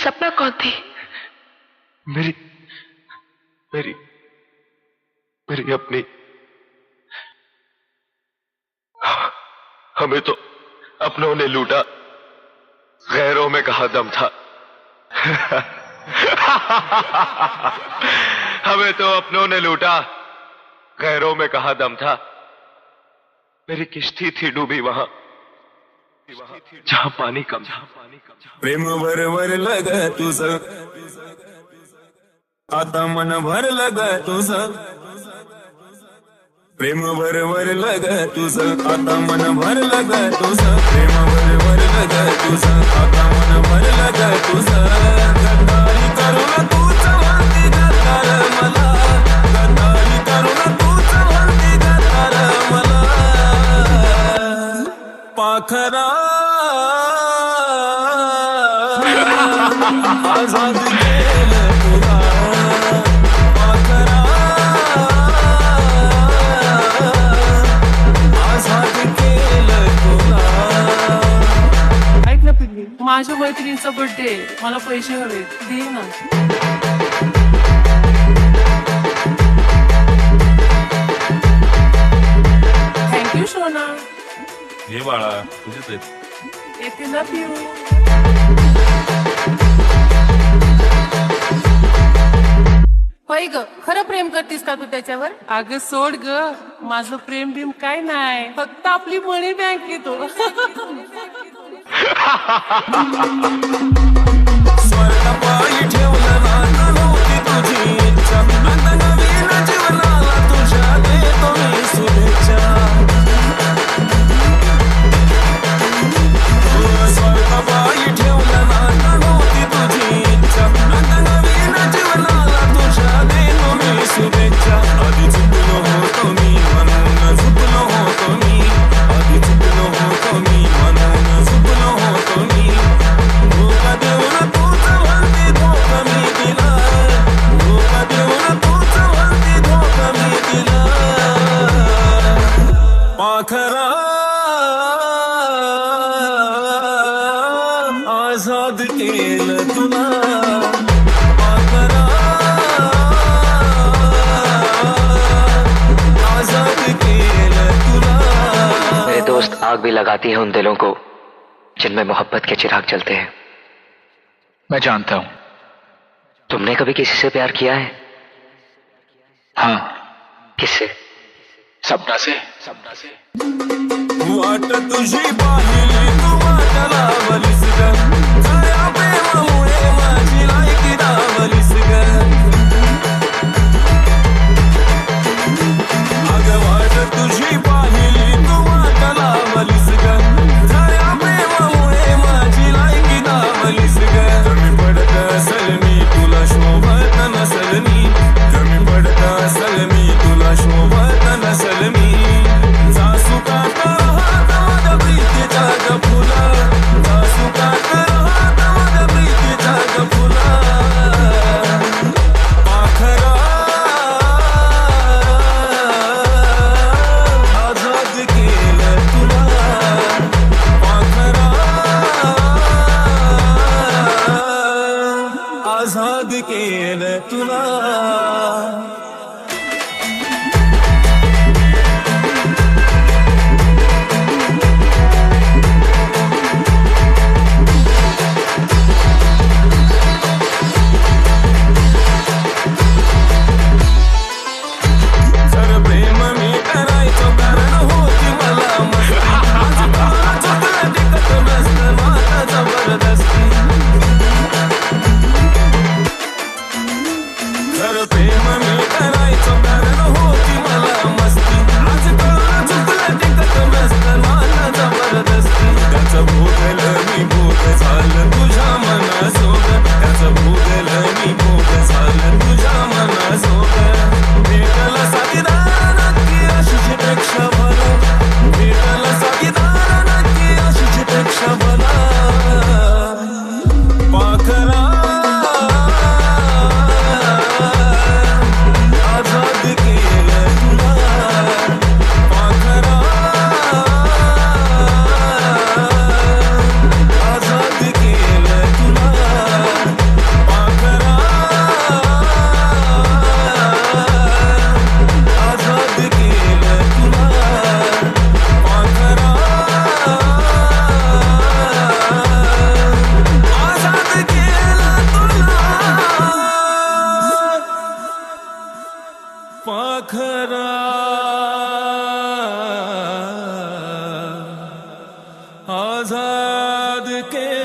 सपना कौन थी? मेरी मेरी मेरी अपनी। हमें तो अपनों ने लूटा, गैरों में कहा दम था। हमें तो अपनों ने लूटा, गैरों में कहा दम था। मेरी किश्ती थी डूबी वहाँ। जहाँ पानी कम प्रेम लगा लग सब आता मन भर लगा तू सब प्रेम बरोबर लग सब आता मन भर लगा तू सब प्रेम बरोबर खरा. केलं तुला केलं तुला ऐक ना पिल्ली माझ्या मैत्रिणीचा बर्थडे मला पैसे हवे दे ना. थँक्यू सोना. हे बाळा तुझेच आहेत येते ना पिऊ. होय ग खरं प्रेम करतीस का तू त्याच्यावर? अगं सोड ग माझं प्रेम बिम काय नाही फक्त आपली मनी बँक येतो केलं तुला मेरे दोस्त आग भी लगाती है उन दिलों को जिनमें मोहब्बत के चिराग जलते हैं। मैं जानता हूँ तुमने कभी किसी से प्यार किया है? हाँ। किससे? सपना से। सपना से वाट तुझी पाहिली तू वाट लावलीस आज़ाद केलं